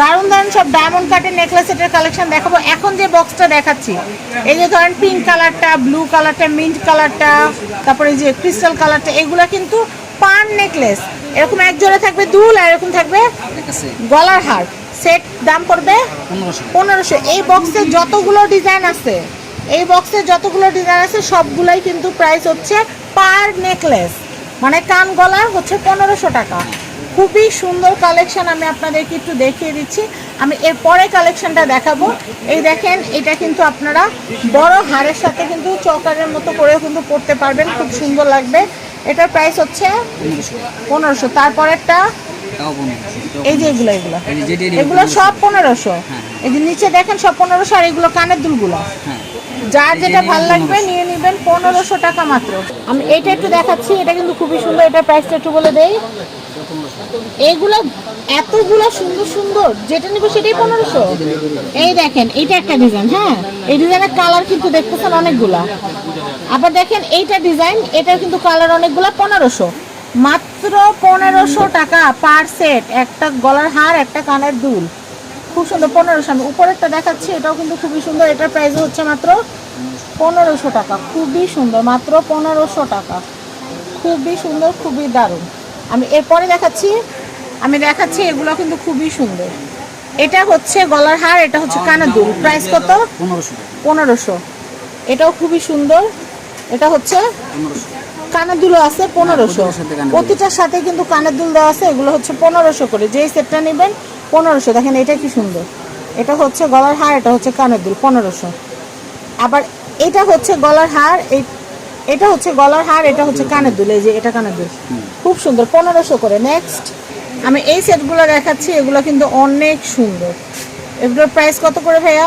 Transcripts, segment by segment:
দারুণ দারুণ সব ডায়মন্ড কাটের নেকলেস সেটের কালেকশন দেখাবো। এখন যে বক্সটা দেখাচ্ছি এই যে ধরেন পিঙ্ক কালারটা ব্লু কালারটা মিন্ট কালারটা তারপরে যে ক্রিস্টাল কালারটা এগুলো কিন্তু পান নেকলেস এরকম এক জোড়া থাকবে দুল আর এরকম থাকবে গলার হার। সেট দাম পড়বে পনেরোশো। এই বক্সে যতগুলো ডিজাইন আছে এই বক্সে যতগুলো ডিজাইন আছে সবগুলাই কিন্তু প্রাইস হচ্ছে পার নেকলেস মানে কান গলা হচ্ছে পনেরোশো টাকা। খুবই সুন্দর কালেকশন আমি আপনাদেরকে একটু দেখিয়ে দিচ্ছি। আমি এর পরে কালেকশনটা দেখাবো। এই দেখেন, এটা কিন্তু আপনারা বড় হারের সাথে কিন্তু চকারের মতো করে কিন্তু পড়তে পারবেন। খুব সুন্দর লাগবে। এটার প্রাইস হচ্ছে পনেরোশো। তারপরেরটা এই যে এগুলো এগুলো। এগুলো সব পনেরোশো। এই যে নিচে দেখেন, সব পনেরোশো আর এগুলো কানের দুলগুলো। যার যেটা ভালো লাগবে নিয়ে নেবেন পনেরোশো টাকা মাত্র। আমি এইটা একটু দেখাচ্ছি, এটা কিন্তু খুবই সুন্দর। এটা প্রাইসটা একটু বলে দেই। এইগুলো এতগুলো সুন্দর সুন্দর, যেটা নিব সেটাই পনেরোশো। এই দেখেন, এইটা একটা ডিজাইন হ্যাঁ? এই ডিজাইনের কালার কিন্তু দেখতেছেন অনেকগুলা। আবার দেখেন, এইটা ডিজাইন এটার কিন্তু কালার অনেকগুলা পনেরোশো। মাত্র পনেরোশো টাকা পার সেট একটা গলার হার, একটা কানের দুল। খুব সুন্দর, পনেরোশো। আমি উপরেরটা দেখাচ্ছি, এটাও কিন্তু খুবই সুন্দর। এটার প্রাইস হচ্ছে মাত্র পনেরোশো টাকা। খুবই সুন্দর, মাত্র পনেরোশো টাকা। খুবই সুন্দর, খুবই দারুণ। আমি এরপরে দেখাচ্ছি আমি দেখাচ্ছি এগুলো কিন্তু খুবই সুন্দর। এটা হচ্ছে গলার হার এটা হচ্ছে কানের দুল প্রাইস কত? পনেরোশো। এটাও খুবই সুন্দর। এটা হচ্ছে কানের দুলও আছে পনেরোশো। প্রতিটার সাথে কিন্তু কানের দুল দেওয়া আছে এগুলো হচ্ছে পনেরোশো করে। যেই সেটটা নেবেন পনেরোশো। দেখেন এটা কি সুন্দর। এটা হচ্ছে গলার হার এটা হচ্ছে কানের দুল পনেরোশো। আবার এটা হচ্ছে গলার হার এই এটা হচ্ছে গলার হার এটা হচ্ছে কানের দুল এই যে এটা কানের দুল। খুব সুন্দর পনেরোশো করে। নেক্সট আমি এই সেটগুলো দেখাচ্ছি এগুলো কিন্তু অনেক সুন্দর। এগুলোর প্রাইস কত করে ভাইয়া?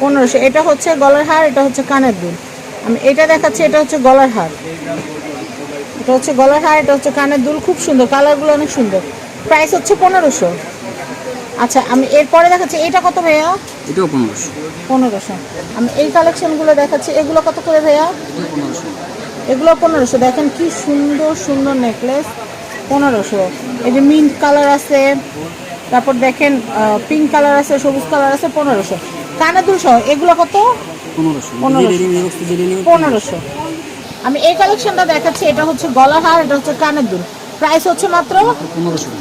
পনেরোশো। এটা হচ্ছে গলার হার এটা হচ্ছে কানের দুল। আমি এটা দেখাচ্ছি এটা হচ্ছে গলার হার। এটা হচ্ছে গলার হার এটা হচ্ছে কানের দুল খুব সুন্দর। কালারগুলো অনেক সুন্দর। প্রাইস হচ্ছে পনেরোশো। আচ্ছা আমি এরপরে দেখাচ্ছি এটা কত ভাইয়া? এটাও পনেরোশো। পনেরোশো। আমি এই কালেকশনগুলো দেখাচ্ছি। এগুলো কত করে ভাইয়া? এগুলো পনেরোশো। দেখেন কি সুন্দর সুন্দর নেকলেস পনেরোশো। এই যে মিন্ট কালার আছে। তারপর দেখেন পিঙ্ক কালার আছে সবুজ কালার আছে পনেরোশো। কানাদুল সহ এগুলো কত? পনেরোশো। আমি এই কালেকশনটা দেখাচ্ছি। এটা হচ্ছে গলা হার এটা হচ্ছে কানের দুল প্রাইস হচ্ছে মাত্র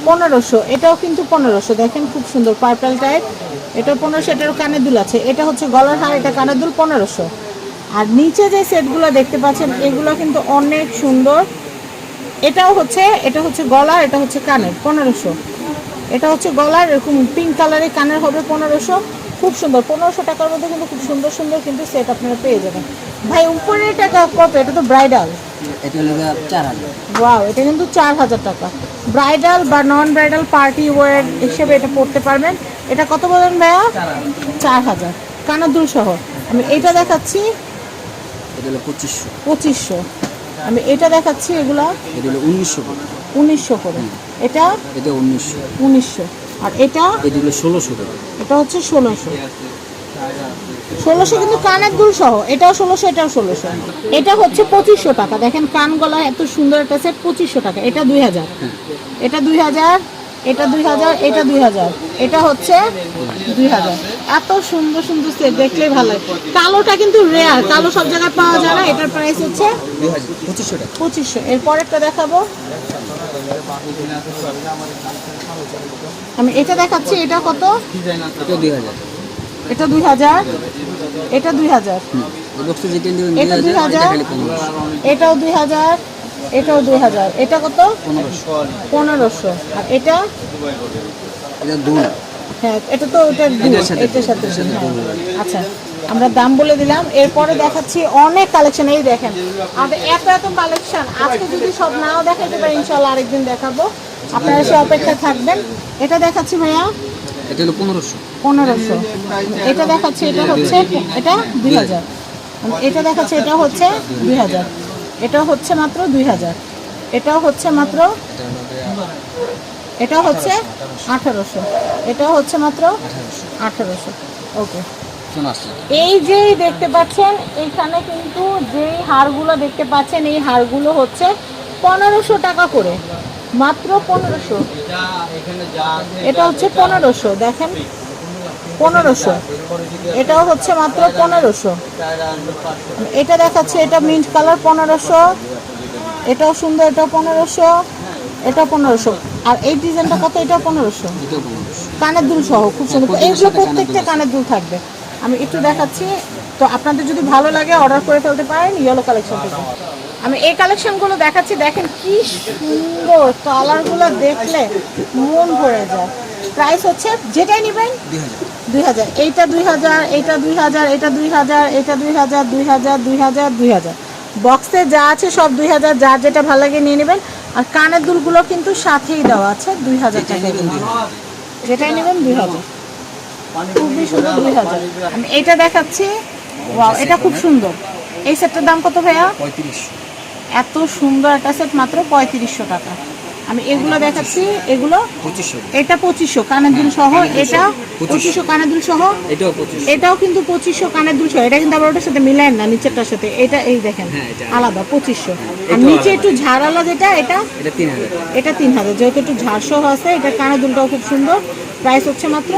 পনেরোশো। এটাও কিন্তু পনেরোশো। দেখেন খুব সুন্দর পার্পেল টাইপ এটাও পনেরোশো, এটারও কানের দুল আছে। এটা হচ্ছে গলার হার, এটা কানের দুল পনেরোশো। আর নিচে যে সেটগুলো দেখতে পাচ্ছেন, এগুলো কিন্তু অনেক সুন্দর। এটাও হচ্ছে, এটা হচ্ছে গলার এটা হচ্ছে কানের, পনেরোশো। এটা হচ্ছে গলার, এরকম পিঙ্ক কালারের কানের হবে পনেরোশো। খুব সুন্দর, পনেরোশো টাকার মধ্যে কিন্তু খুব সুন্দর সুন্দর কিন্তু সেট আপনারা পেয়ে যাবেন। ভাই, উপরের টাকা কত? এটা তো ব্রাইডাল এটা হলো ওয়াও এটা কিন্তু চার হাজার টাকা। ব্রাইডাল বা নন ব্রাইডাল পার্টি ওয়ার হিসেবে এটা পড়তে পারবেন। এটা কত বলেন ভাইয়া? চার হাজার। কানাদুল সহ। আমি এটা দেখাচ্ছি। এটা হলো আমি এটা দেখাচ্ছি এগুলা? এটা হলো করে। করে। এটা? এটা উনিশশো। উনিশশো। আর এটা? এটা হলো এটা হচ্ছে ষোলোশো। ষোলোশো কিন্তু কানের দুল সহ। এটাও ষোলোশো এটাও ষোলোশো। এটা হচ্ছে পঁচিশশো টাকা। দেখেন কান গলা এত সুন্দর একটা সেট পঁচিশশো টাকা। এটা দুই হাজার। এটা দুই হাজার এটা দুই হাজার এটা দুই হাজার। এটা হচ্ছে দুই হাজার। এত সুন্দর সুন্দর সেট দেখলেই ভালো লাগে। কালোটা কিন্তু রেয়ার কালো সব জায়গায় পাওয়া যায় না। এটার প্রাইস হচ্ছে পঁচিশশো পঁচিশশো। এরপরেরটা দেখাবো। আমি এটা দেখাচ্ছি এটা কত? দুই হাজার। এটা দুই হাজার এটা দুই হাজার। এটা দুই হাজার এটাও দুই হাজার এটাও দুই হাজার। এটা কত? পনেরোশো। আর এটা? হ্যাঁ এটা তো ওটা এটার সাথে। সাথে সাথে। আচ্ছা আমরা দাম বলে দিলাম। এরপরে দেখাচ্ছি অনেক কালেকশন এই দেখেন। আমাদের এত এত কালেকশন আজকে যদি সব নাও দেখাতে পারি ইনশাল্লাহ আরেকদিন দেখাবো। আপনারা সে অপেক্ষা থাকবেন। এটা দেখাচ্ছি ভাইয়া। এটা হলো পনেরোশো। পনেরোশো। এটা দেখাচ্ছে এটা হচ্ছে এটা দুই হাজার। এটা দেখাচ্ছে এটা হচ্ছে দুই হাজার। এটা হচ্ছে মাত্র দুই হাজার। এটাও হচ্ছে মাত্র এটা হচ্ছে আঠারোশো। এটাও হচ্ছে মাত্র আঠারোশো। ওকে। এই যে দেখতে পাচ্ছেন এখানে কিন্তু যেই হারগুলো দেখতে পাচ্ছেন এই হারগুলো হচ্ছে পনেরোশো টাকা করে। মাত্র পনেরোশো। এটা হচ্ছে পনেরোশো দেখেন। পনেরোশো। এটাও হচ্ছে মাত্র পনেরোশো। এটা দেখাচ্ছে এটা মিন্ট কালার পনেরোশো। এটাও সুন্দর এটাও পনেরোশো। এটা পনেরোশো। আর এই ডিজাইনটা কত? এটা পনেরোশো। কানের দুল সহ খুব সুন্দর। এইগুলো প্রত্যেকটা কানের দুল থাকবে। আমি একটু দেখাচ্ছি। তো আপনাদের যদি ভালো লাগে অর্ডার করে ফেলতে পারেন ইয়েলো কালেকশন থেকে। আমি এই কালেকশনগুলো দেখাচ্ছি, দেখেন কি সুন্দর কালারগুলো দেখলে মন ভরে যায়। প্রাইস হচ্ছে যেটাই নেবেন, দুই হাজার। এইটা দুই হাজার, এইটা দুই হাজার এটা দুই হাজার এটা দুই হাজার দুই হাজার দুই হাজার দুই হাজার। বক্সে যা আছে সব দুই হাজার, যার যেটা ভালো লাগে নিয়ে নেবেন। আর কানের দুলগুলো কিন্তু সাথেই দেওয়া আছে, দুই হাজার টাকা যেটাই নেবেন দুই হাজার। খুবই সুন্দর দুই হাজার। আমি এটা দেখাচ্ছি। ওয়াও এটা খুব সুন্দর। এই সেটটার দাম কত ভাইয়া? পঁয়ত্রিশশো এত সুন্দর একটা সেট মাত্র পঁয়ত্রিশশো টাকা। আমি এগুলো দেখাচ্ছি এগুলো এটা পঁচিশশো কানের দুল সহ এটা পঁচিশশো। কানের দুল সহ। এটাও কিন্তু পঁচিশশো কানের দুল সহ। এটা কিন্তু আবার ওটার সাথে মিলায় না নিচেরটার সাথে। এটা এই দেখেন হ্যাঁ, আলাদা পঁচিশশো। আর নিচে। একটু ঝাড়ালা যেটা এটা এটা তিন হাজার। যেহেতু একটু ঝাড়সহ আছে এটা কানের দুলটাও খুব সুন্দর। প্রাইস হচ্ছে মাত্র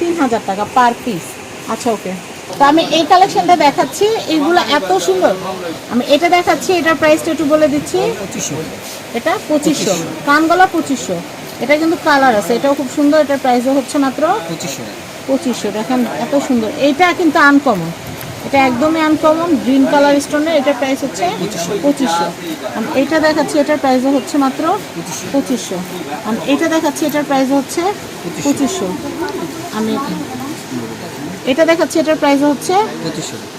তিন হাজার। টাকা পার পিস আচ্ছা ওকে তো আমি এই কালেকশনটা দেখাচ্ছি। এগুলো এত সুন্দর। আমি এটা দেখাচ্ছি এটার প্রাইসটা একটু বলে দিচ্ছি। এটা পঁচিশশো। কানগলা পঁচিশশো। এটা কিন্তু কালার আছে এটাও খুব সুন্দর এটার প্রাইসও হচ্ছে মাত্র পঁচিশশো। পঁচিশশো। দেখেন এত সুন্দর। এটা কিন্তু আনকমন এটা একদমই আনকমন গ্রিন কালার স্টোনের এটার প্রাইস হচ্ছে পঁচিশশো। আমি এটা দেখাচ্ছি এটার প্রাইস হচ্ছে মাত্র পঁচিশশো। আমি এটা দেখাচ্ছি এটার প্রাইস হচ্ছে পঁচিশশো। আমি এটা দেখাচ্ছি এটার প্রাইস হচ্ছে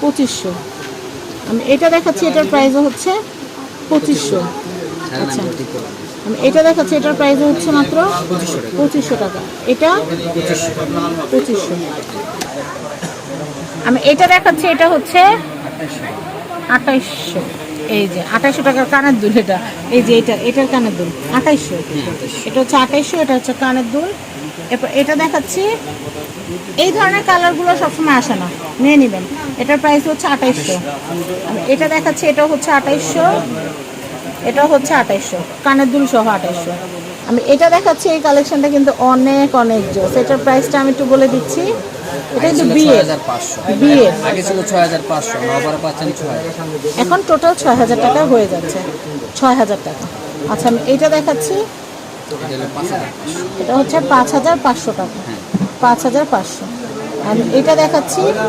পঁচিশশো। আমি এটা দেখাচ্ছি এটার প্রাইস হচ্ছে পঁচিশশো। আচ্ছা। আমি এটা দেখাচ্ছি এটার প্রাইস হচ্ছে মাত্র পঁচিশশো টাকা। এটা পঁচিশশো। আমি এটা দেখাচ্ছি এটা হচ্ছে আঠাইশশো। এই যে আঠাইশশো টাকার কানের দুল এটা। এই যে এটা এটার কানের দুল আঠাইশশো। এটা হচ্ছে আঠাইশশো এটা হচ্ছে কানের দুল। এরপর এটা দেখাচ্ছি এই ধরনের কালারগুলো সবসময় আসে না। নিয়ে নেবেন। এটার প্রাইস হচ্ছে আঠাইশশো। এটা দেখাচ্ছি এটা হচ্ছে আঠাইশশো। এটা হচ্ছে আঠাইশশো। কানের দুল সহ আঠাইশশো। আমি এটা দেখাচ্ছি এই কালেকশনটা কিন্তু অনেক অনেক জোস। এটার প্রাইসটা আমি একটু বলে দিচ্ছি। এটা কিন্তু বিয়ে বিয়ে আগে ছিল ছয় হাজার পাঁচশো। নবার পাচ্ছেন ছয় এখন টোটাল ছয় হাজার টাকা হয়ে যাচ্ছে। ছয় হাজার টাকা। আচ্ছা আমি এটা দেখাচ্ছি এটা হচ্ছে পাঁচ হাজার পাঁচশো টাকা। হ্যাঁ। পাঁচ হাজার পাঁচশো। আমি এটা দেখাচ্ছি, এটা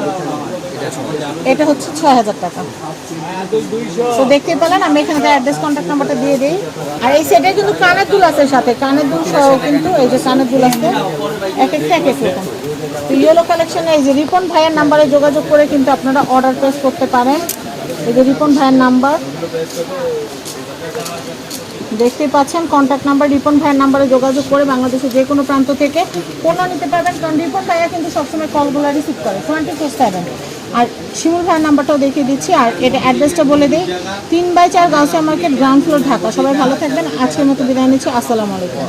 এটা হচ্ছে ছয় হাজার টাকা। তো দেখতে পেলেন, আমি এখানে অ্যাড্রেস কন্ট্যাক্ট নাম্বারটা দিয়ে দিই। আর এই সেটে কিন্তু কানের দুল আছে সাথে। কানের দুল সহ কিন্তু এই যে কানের দুল আছে, এক একটা, এক এক রকম। তো ইয়েলো কালেকশনে এই যে রিপন ভাইয়ের নাম্বারে যোগাযোগ করে কিন্তু আপনারা অর্ডার প্লেস করতে পারেন। এই যে রিপন ভাইয়ের নাম্বার দেখতেই পাচ্ছেন কন্ট্যাক্ট নাম্বার রিপন ভাইয়ের নাম্বারে যোগাযোগ করে বাংলাদেশের যে কোনো প্রান্ত থেকে পণ্য নিতে পারবেন। কারণ রিপন ভাইয়া কিন্তু সবসময় কলগুলো রিসিভ করে টোয়েন্টি ফোর সেভেন আর শিমুল ভাইয়ের নাম্বারটাও দেখিয়ে দিচ্ছি, আর এটা অ্যাড্রেসটা বলে দিই। তিন বাই চার Gausia market ground floor Dhaka. সবাই ভালো থাকবেন, আজকের মতো বিদায় নিচ্ছি, আসসালামু আলাইকুম।